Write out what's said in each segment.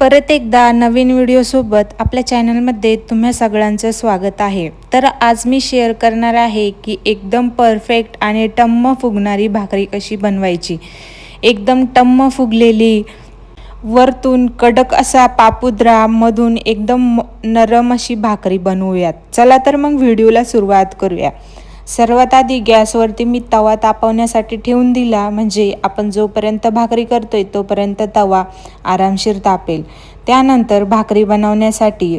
परत एकदा नवीन व्हिडिओसोबत आपल्या चॅनलमध्ये तुम्हा सगळ्यांचं स्वागत आहे. तर आज मी शेअर करणार आहे की एकदम परफेक्ट आणि टम्म फुगणारी भाकरी कशी बनवायची. एकदम टम्म फुगलेली वरतून कडक असा पापुद्रा मधून एकदम म- नरम अशी भाकरी बनवूयात. चला तर मग व्हिडिओला सुरुवात करूया. सर्वात आधी गॅसवरती मी तवा तापवण्यासाठी ठेवून दिला. म्हणजे आपण जोपर्यंत भाकरी करतोय तोपर्यंत तवा आरामशीर तापेल. त्यानंतर भाकरी बनवण्यासाठी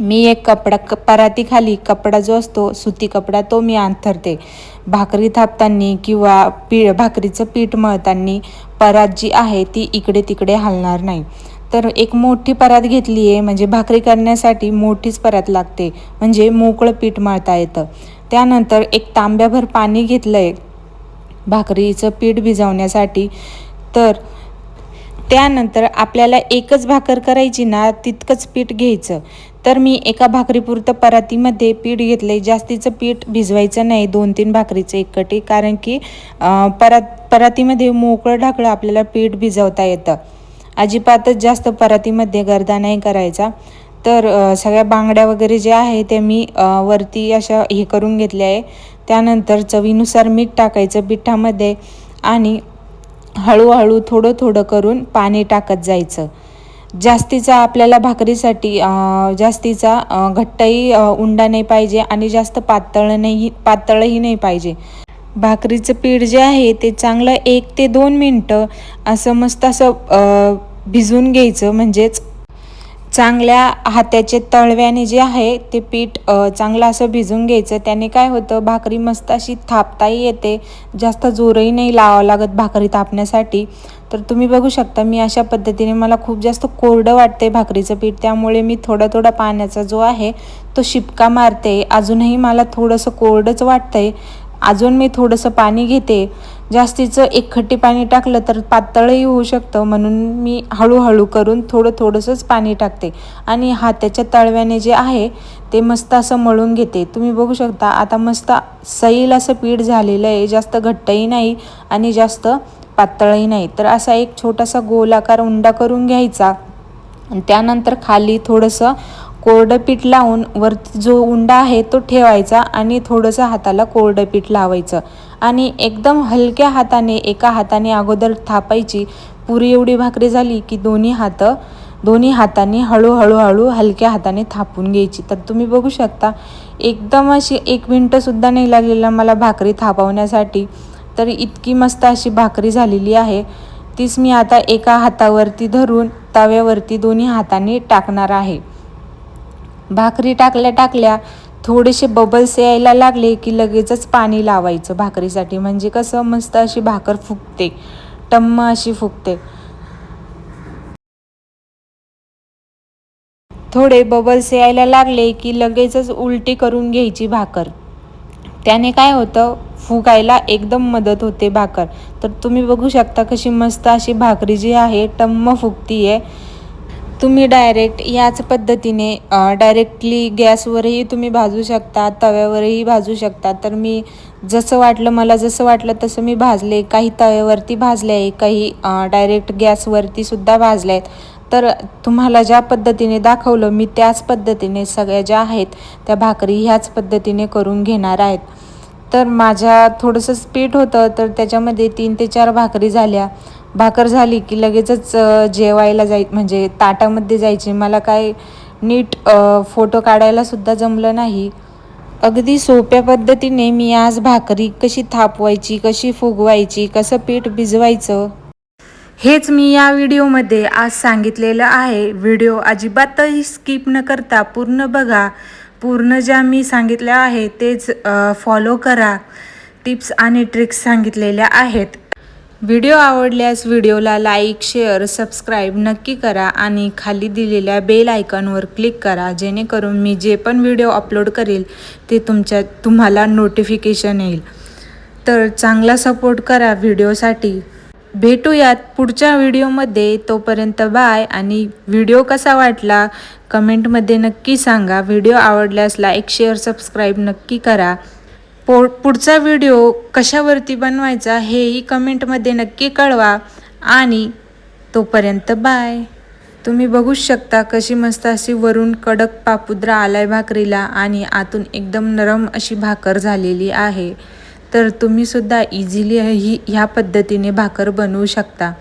मी एक कपडा क परातीखाली कपडा जो असतो सुती कपडा तो मी अंथरते. भाकरी थापताना किंवा पी भाकरीचं पीठ मळताना परात जी आहे ती इकडे तिकडे हलणार नाही. तर एक मोठी परात घेतली आहे म्हणजे भाकरी करण्यासाठी मोठीच परात लागते. म्हणजे मोकळं पीठ मळता येतं. त्यानंतर एक तांब्याभर पाणी घेतलं आहे भाकरीचं पीठ भिजवण्यासाठी. तर त्यानंतर आपल्याला एकच भाकर करायची ना तितकंच पीठ घ्यायचं. तर मी एका भाकरीपुरतं परातीमध्ये पीठ घेतलं आहे जास्तीचं पीठ भिजवायचं नाही दोन तीन भाकरीचं एकटे. कारण की परात परातीमध्ये मोकळं ढाकळं आपल्याला पीठ भिजवता येतं. अजिबातच जास्त परातीमध्ये गर्दा नाही करायचा. तर सगळ्या बांगड्या वगैरे जे आहे ते मी वरती अशा हे करून घेतले आहे. त्यानंतर चवीनुसार मीठ टाकायचं पिठामध्ये आणि हळूहळू थोडं थोडं करून पाणी टाकत जायचं. जास्तीचा आपल्याला भाकरीसाठी जास्तीचा घट्टही उंडा नाही पाहिजे आणि जास्त पातळ नाही पातळही नाही पाहिजे. भाकरीचं पीठ जे आहे ते चांगलं एक ते दोन मिनटं असं मस्त असं भिजून घ्यायचं. म्हणजेच चांगल्या हाताचे तळव्याने जे आहे ते पीठ चांगलं असं भिजून घ्यायचं. त्याने काय होतं भाकरी मस्त अशी थापताही येते. जास्त जोरही नाही लावावं लागत भाकरी थापण्यासाठी. तर तुम्ही बघू शकता मी अशा पद्धतीने मला खूप जास्त कोरडं वाटते भाकरीचं पीठ. त्यामुळे मी थोडा थोडा पाण्याचा जो आहे तो शिपका मारते. अजूनही मला थोडंसं कोरडंच वाटतंय. अजून मी थोडंसं पाणी घेते. जास्तीचं एक खट्टी पाणी टाकलं तर पातळही होऊ शकतं म्हणून मी हळूहळू करून थोडं थोडंसंच पाणी टाकते. आणि हाताच्या तळव्याने जे आहे ते मस्त असं मळून घेते. तुम्ही बघू शकता आता मस्त सैल असं पीठ झालेलं आहे. जास्त घट्टही नाही आणि जास्त पातळही नाही. तर असा एक छोटासा गोलाकार उंडा करून घ्यायचा. त्यानंतर खाली थोडंसं कोरडं पीठ लावून वरती जो उंडा आहे तो ठेवायचा आणि थोडंसं हाताला कोरडं पीठ लावायचं. आणि एकदम हलक्या हाताने एका हाताने अगोदर थापायची. पुरी एवढी भाकरी झाली की दोन्ही हात दोन्ही हाताने हळूहळू हळू हलक्या हाताने थापून घ्यायची. तर तुम्ही बघू शकता एकदम अशी एक मिनटंसुद्धा नाही लागलेलं मला भाकरी थापवण्यासाठी. तर इतकी मस्त अशी भाकरी झालेली आहे. तीच मी आता एका हातावरती धरून तव्यावरती दोन्ही हाताने टाकणार आहे. भाकरी टाकल्या टाकल्या थोडेसे बबल्स यायला लागले की लगेचच पाणी लावायचं भाकरीसाठी. म्हणजे कसं मस्त अशी भाकर फुगते टम्म अशी फुगते. थोडे बबल्स यायला लागले की लगेचच उलटी करून घ्यायची भाकर. त्याने काय होतं फुगायला एकदम मदत होते भाकर. तर तुम्ही बघू शकता कशी मस्त अशी भाकरी जी आहे टम्म फुगती आहे तुम्ही डायरेक्ट याच पद्धतीने डायरेक्टली गॅसवरही तुम्ही भाजू शकता तव्यावरही भाजू शकता. तर मी जसं वाटलं मला जसं वाटलं तसं मी भाजले. काही तव्यावरती भाजले आहे काही डायरेक्ट गॅसवरती सुद्धा भाजले आहेत तर तुम्हाला ज्या पद्धतीने दाखवलं मी त्याच पद्धतीने सगळ्या ज्या आहेत त्या भाकरी ह्याच पद्धतीने करून घेणार आहेत. तर माझ्या थोडंसं स्पीड होतं तर त्याच्यामध्ये तीन ते चार भाकरी झाल्या. भाकर झाली की लगेचच जेवायला जाय म्हणजे ताटामध्ये जायची. मला काय नीट फोटो काढायला सुद्धा जमलं नाही. अगदी सोप्या पद्धतीने मी आज भाकरी कशी थापवायची कशी फुगवायची कसं पीठ भिजवायचं हेच मी या व्हिडिओमध्ये आज सांगितलेलं आहे. व्हिडिओ अजिबातही स्किप न करता पूर्ण बघा. पूर्ण ज्या मी सांगितल्या आहे तेच फॉलो करा. टिप्स आणि ट्रिक्स सांगितलेल्या आहेत. व्हिडिओ आवडल्यास व्हिडिओला लाईक शेअर सबस्क्राईब नक्की करा आणि खाली दिलेल्या बेल आयकॉनवर क्लिक करा जेणेकरून मी जे पण व्हिडिओ अपलोड करेल ते तुमच्या तुम्हाला नोटिफिकेशन येईल. तर चांगला सपोर्ट करा व्हिडिओसाठी. भेटूयात पुढच्या व्हिडिओमध्ये. तोपर्यंत बाय आणि व्हिडिओ कसा वाटला कमेंटमध्ये नक्की सांगा. व्हिडिओ आवडल्यास लाईक शेअर सबस्क्राईब नक्की करा. पो पुढचा व्हिडिओ कशावरती बनवायचा हेही कमेंटमध्ये नक्की कळवा आणि तोपर्यंत बाय तुम्ही बघूच शकता कशी मस्त अशी वरून कडक पापुद्रा आलाय भाकरीला आणि आतून एकदम नरम अशी भाकर झालेली आहे. तर तुम्ही सुद्धा इझिली ही ह्या पद्धतीने भाकर बनवू शकता.